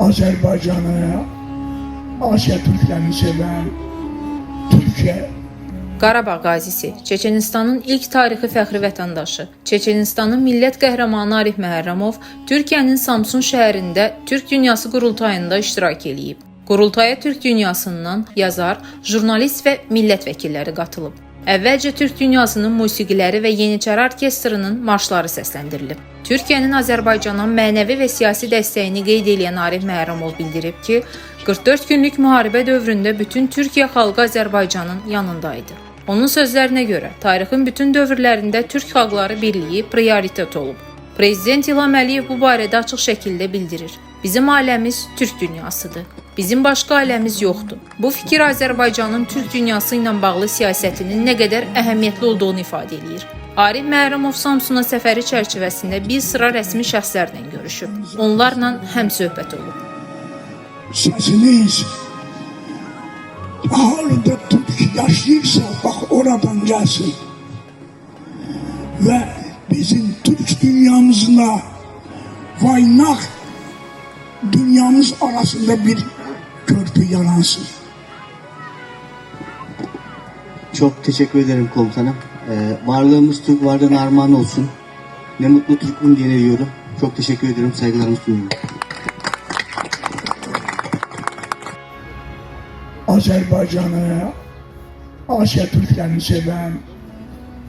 Azerbaycan'ı, Asya Türklerini seven Türkiye Qarabağ qazisi, Çeçenistanın ilk tarixi fəxri vətəndaşı, Çeçenistanın millət qəhrəmanı Arif Məhərrəmov Türkiyənin Samsun şəhərində Türk Dünyası qurultayında iştirak eləyib. Qurultaya Türk dünyasından yazar, jurnalist və millət vəkilləri qatılıb. Əvvəlcə Türk dünyasının musiqiləri və Yeniçəri orkestrinin marşları səsləndirilib. Türkiyənin Azərbaycana mənəvi və siyasi dəstəyini qeyd edən Arif Məhərrəmov bildirib ki, 44 günlük müharibə dövründə bütün Türkiyə xalqı Azərbaycanın yanındaydı. Onun sözlərinə görə, tarixin bütün dövrlərində türk xalqları birliyi prioritet olub. Prezident İlham Əliyev bu barədə açıq şəkildə bildirir. Bizim ailəmiz türk dünyasıdır. Bizim başqa ailəmiz yoxdur. Bu fikir Azərbaycanın türk dünyası ilə bağlı siyasətinin nə qədər əhəmiyyətli olduğunu ifadə eləyir. Arif Məhrəmov Samsuna səfəri çərçivəsində bir sıra rəsmi şəxslərlə görüşüb. Onlarla həm söhbət olub. sesiniz halinde Türk yaşlıysa bak oradan gelsin. Ve bizim Türk dünyamızla kaynak dünyamız arasında bir köprü yaransın. Çok teşekkür ederim komutanım. Ee, varlığımız Türk varlığına armağan olsun. Ne mutlu Türk'üm diye diyorum. Çok teşekkür ederim. Saygılarımı sunuyorum. Azerbaycan'ı, Asya Türklerini seven,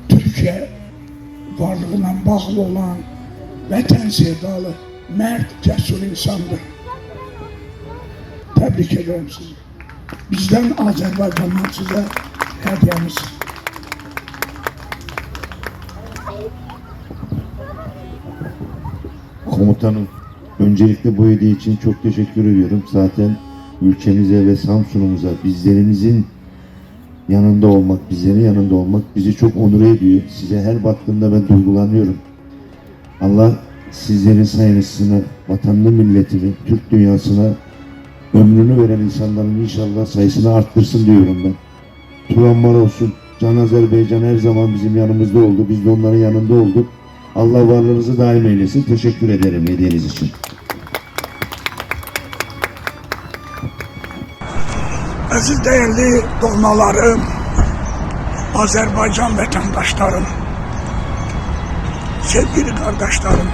Türkiye varlığına bağlı olan vətən sevdalı, mert, cesur insandır. Tebrik ederim sizi. Bizden Azerbaycan'dan size hediyemiz. Komutanım, öncelikle bu hediye için çok teşekkür ediyorum. Zaten ülkemize ve Samsun'umuza bizlerimizin yanında olmak, bizlerin yanında olmak bizi çok onur ediyor. Size her baktığımda ben duygulanıyorum. Allah sizlerin sayesinde vatanını, milletini, Türk dünyasına ömrünü veren insanların inşallah sayısını arttırsın diyorum ben. Turanlar olsun. Can Azerbaycan her zaman bizim yanımızda oldu. Biz de onların yanında olduk. Allah varlığınızı daim eylesin. Teşekkür ederim hediyeniz için. Aziz değerli dolmalarım, Azerbaycan vatandaşlarım, sevgili kardeşlerim,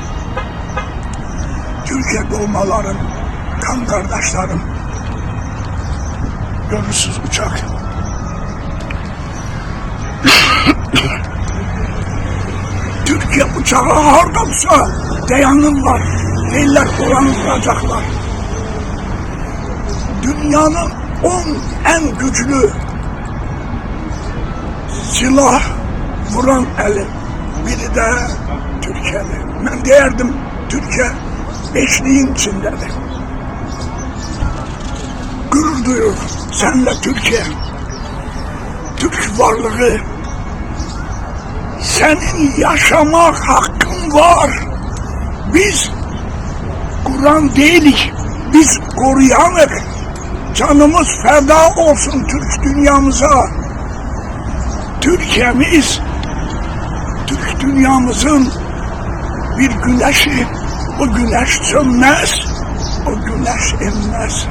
Türkiye dolmalarım, kan kardeşlerim, görürsüz uçak. Türkiye uçağı hardamsa dayanırlar, değiller oranı vuracaklar. Dünyanın 10 en güçlü silah vuran eli. Biri de Türkiye'de. Ben derdim Türkiye beşliğin içindedir. Gurur duyuyor senle Türkiye. Türk varlığı senin yaşamak hakkın var. Biz Kur'an değilik. Biz koruyanık. Canımız feda olsun Türk dünyamıza. Türkiye'miz, Türk dünyamızın bir güneşi, o güneş sönmez, o güneş inmez.